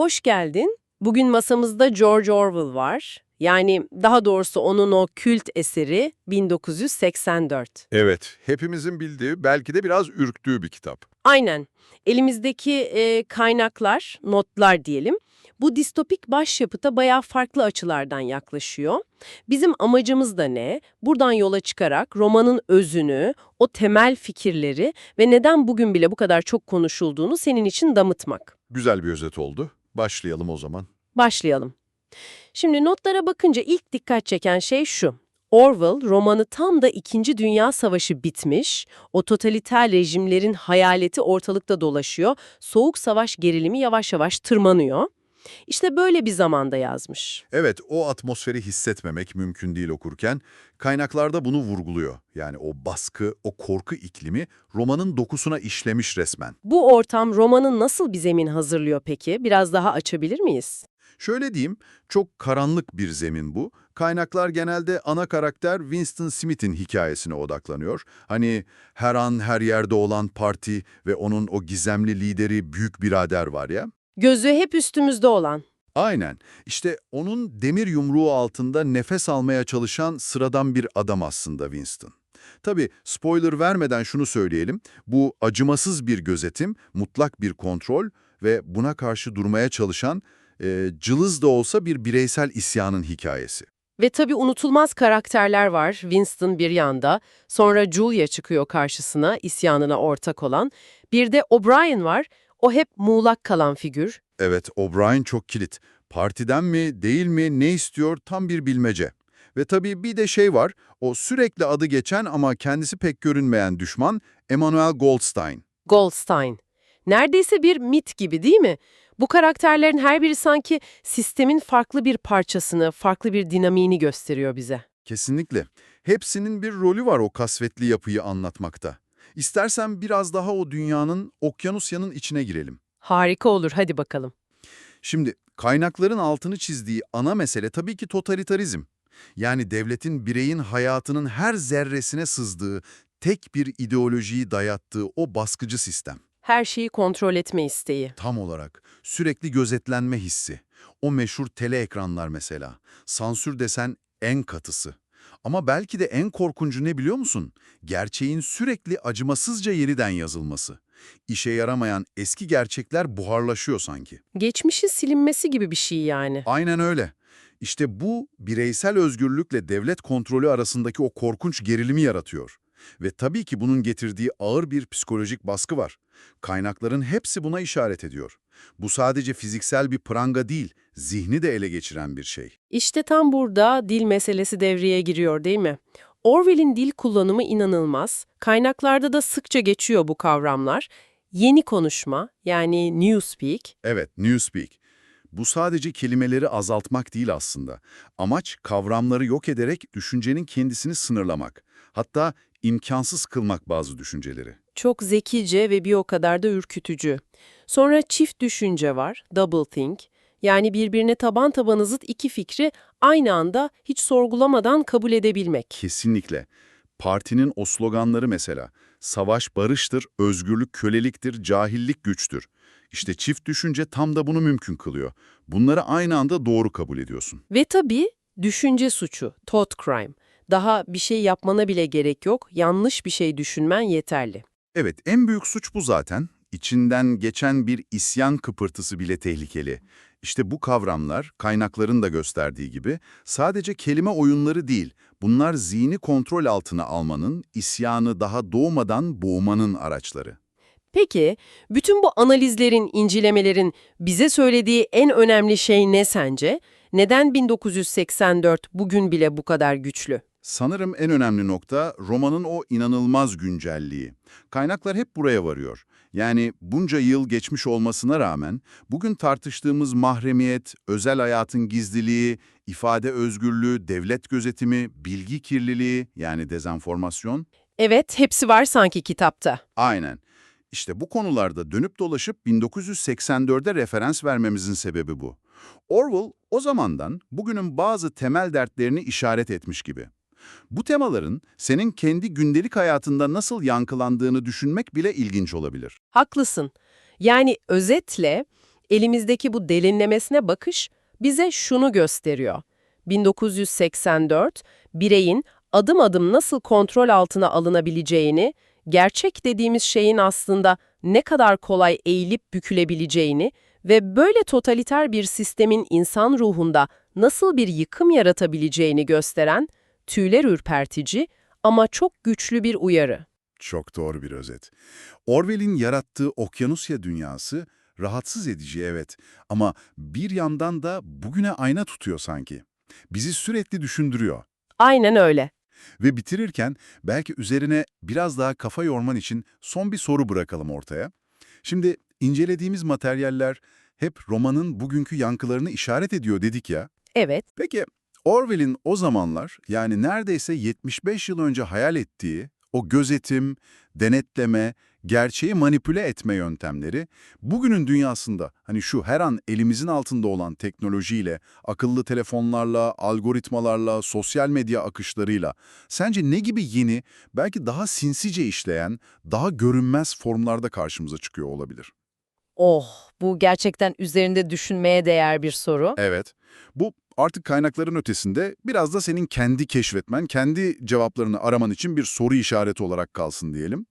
Hoş geldin. Bugün masamızda George Orwell var. Yani daha doğrusu onun o kült eseri 1984. Evet, hepimizin bildiği, belki de biraz ürktüğü bir kitap. Aynen. Elimizdeki e, kaynaklar, notlar diyelim. Bu distopik başyapıta bayağı farklı açılardan yaklaşıyor. Bizim amacımız da ne? Buradan yola çıkarak romanın özünü, o temel fikirleri ve neden bugün bile bu kadar çok konuşulduğunu senin için damıtmak. Güzel bir özet oldu. Başlayalım o zaman. Başlayalım. Şimdi notlara bakınca ilk dikkat çeken şey şu. Orwell romanı tam da İkinci Dünya Savaşı bitmiş, o totaliter rejimlerin hayaleti ortalıkta dolaşıyor, soğuk savaş gerilimi yavaş yavaş tırmanıyor. İşte böyle bir zamanda yazmış. Evet, o atmosferi hissetmemek mümkün değil okurken. Kaynaklarda bunu vurguluyor. Yani o baskı, o korku iklimi romanın dokusuna işlemiş resmen. Bu ortam romanın nasıl bir zemin hazırlıyor peki? Biraz daha açabilir miyiz? Şöyle diyeyim, çok karanlık bir zemin bu. Kaynaklar genelde ana karakter Winston Smith'in hikayesine odaklanıyor. Hani her an her yerde olan parti ve onun o gizemli lideri büyük birader var ya. Gözü hep üstümüzde olan. Aynen. İşte onun demir yumruğu altında nefes almaya çalışan sıradan bir adam aslında Winston. Tabii spoiler vermeden şunu söyleyelim. Bu acımasız bir gözetim, mutlak bir kontrol ve buna karşı durmaya çalışan, e, cılız da olsa bir bireysel isyanın hikayesi. Ve tabii unutulmaz karakterler var. Winston bir yanda, sonra Julia çıkıyor karşısına, isyanına ortak olan. Bir de O'Brien var, o hep muğlak kalan figür. Evet, O'Brien çok kilit. Partiden mi, değil mi, ne istiyor tam bir bilmece. Ve tabii bir de şey var, o sürekli adı geçen ama kendisi pek görünmeyen düşman Emmanuel Goldstein. Goldstein. Neredeyse bir mit gibi değil mi? Bu karakterlerin her biri sanki sistemin farklı bir parçasını, farklı bir dinamiğini gösteriyor bize. Kesinlikle. Hepsinin bir rolü var o kasvetli yapıyı anlatmakta. İstersen biraz daha o dünyanın, okyanusyanın içine girelim. Harika olur, hadi bakalım. Şimdi kaynakların altını çizdiği ana mesele tabii ki totalitarizm. Yani devletin bireyin hayatının her zerresine sızdığı, tek bir ideolojiyi dayattığı o baskıcı sistem. Her şeyi kontrol etme isteği. Tam olarak sürekli gözetlenme hissi. O meşhur tele ekranlar mesela. Sansür desen en katısı. Ama belki de en korkuncu ne biliyor musun? Gerçeğin sürekli acımasızca yeniden yazılması. İşe yaramayan eski gerçekler buharlaşıyor sanki. Geçmişin silinmesi gibi bir şey yani. Aynen öyle. İşte bu bireysel özgürlükle devlet kontrolü arasındaki o korkunç gerilimi yaratıyor. Ve tabii ki bunun getirdiği ağır bir psikolojik baskı var. Kaynakların hepsi buna işaret ediyor. Bu sadece fiziksel bir pranga değil, zihni de ele geçiren bir şey. İşte tam burada dil meselesi devreye giriyor değil mi? Orwell'in dil kullanımı inanılmaz. Kaynaklarda da sıkça geçiyor bu kavramlar. Yeni konuşma yani newspeak, Evet, Newspeak. Bu sadece kelimeleri azaltmak değil aslında. Amaç kavramları yok ederek düşüncenin kendisini sınırlamak. Hatta imkansız kılmak bazı düşünceleri. çok zekice ve bir o kadar da ürkütücü. Sonra çift düşünce var, double think. Yani birbirine taban taban zıt iki fikri aynı anda hiç sorgulamadan kabul edebilmek. Kesinlikle. Partinin o sloganları mesela, savaş barıştır, özgürlük köleliktir, cahillik güçtür. İşte çift düşünce tam da bunu mümkün kılıyor. Bunları aynı anda doğru kabul ediyorsun. Ve tabii düşünce suçu, thought crime. Daha bir şey yapmana bile gerek yok, yanlış bir şey düşünmen yeterli. Evet, en büyük suç bu zaten. İçinden geçen bir isyan kıpırtısı bile tehlikeli. İşte bu kavramlar, kaynakların da gösterdiği gibi, sadece kelime oyunları değil, bunlar zihni kontrol altına almanın, isyanı daha doğmadan boğmanın araçları. Peki, bütün bu analizlerin, incelemelerin bize söylediği en önemli şey ne sence? Neden 1984 bugün bile bu kadar güçlü? Sanırım en önemli nokta romanın o inanılmaz güncelliği. Kaynaklar hep buraya varıyor. Yani bunca yıl geçmiş olmasına rağmen bugün tartıştığımız mahremiyet, özel hayatın gizliliği, ifade özgürlüğü, devlet gözetimi, bilgi kirliliği yani dezenformasyon Evet, hepsi var sanki kitapta. aynen. İşte bu konularda dönüp dolaşıp 1984'e referans vermemizin sebebi bu. Orwell o zamandan bugünün bazı temel dertlerini işaret etmiş gibi. Bu temaların senin kendi gündelik hayatında nasıl yankılandığını düşünmek bile ilginç olabilir. Haklısın. Yani özetle Elimizdeki bu derinlemesine bakış bize şunu gösteriyor. 1984, bireyin adım adım nasıl kontrol altına alınabileceğini, gerçek dediğimiz şeyin aslında ne kadar kolay eğilip bükülebileceğini ve böyle totaliter bir sistemin insan ruhunda nasıl bir yıkım yaratabileceğini gösteren tüyler ürpertici ama çok güçlü bir uyarı. Çok doğru bir özet. Orwell'in yarattığı okyanusya dünyası rahatsız edici evet ama bir yandan da bugüne ayna tutuyor sanki. Bizi sürekli düşündürüyor. Aynen öyle. Ve bitirirken belki üzerine biraz daha kafa yorman için son bir soru bırakalım ortaya. Şimdi incelediğimiz materyaller hep romanın bugünkü yankılarını işaret ediyor dedik ya. Evet, Peki Orwell'in o zamanlar yani neredeyse 75 yıl önce hayal ettiği o gözetim, denetleme, gerçeği manipüle etme yöntemleri bugünün dünyasında hani şu her an elimizin altında olan teknolojiyle, akıllı telefonlarla, algoritmalarla, sosyal medya akışlarıyla sence ne gibi yeni, belki daha sinsice işleyen, daha görünmez formlarda karşımıza çıkıyor olabilir? Oh, bu gerçekten üzerinde düşünmeye değer bir soru. Evet. Bu artık kaynakların ötesinde biraz da senin kendi keşfetmen, kendi cevaplarını araman için bir soru işareti olarak kalsın diyelim.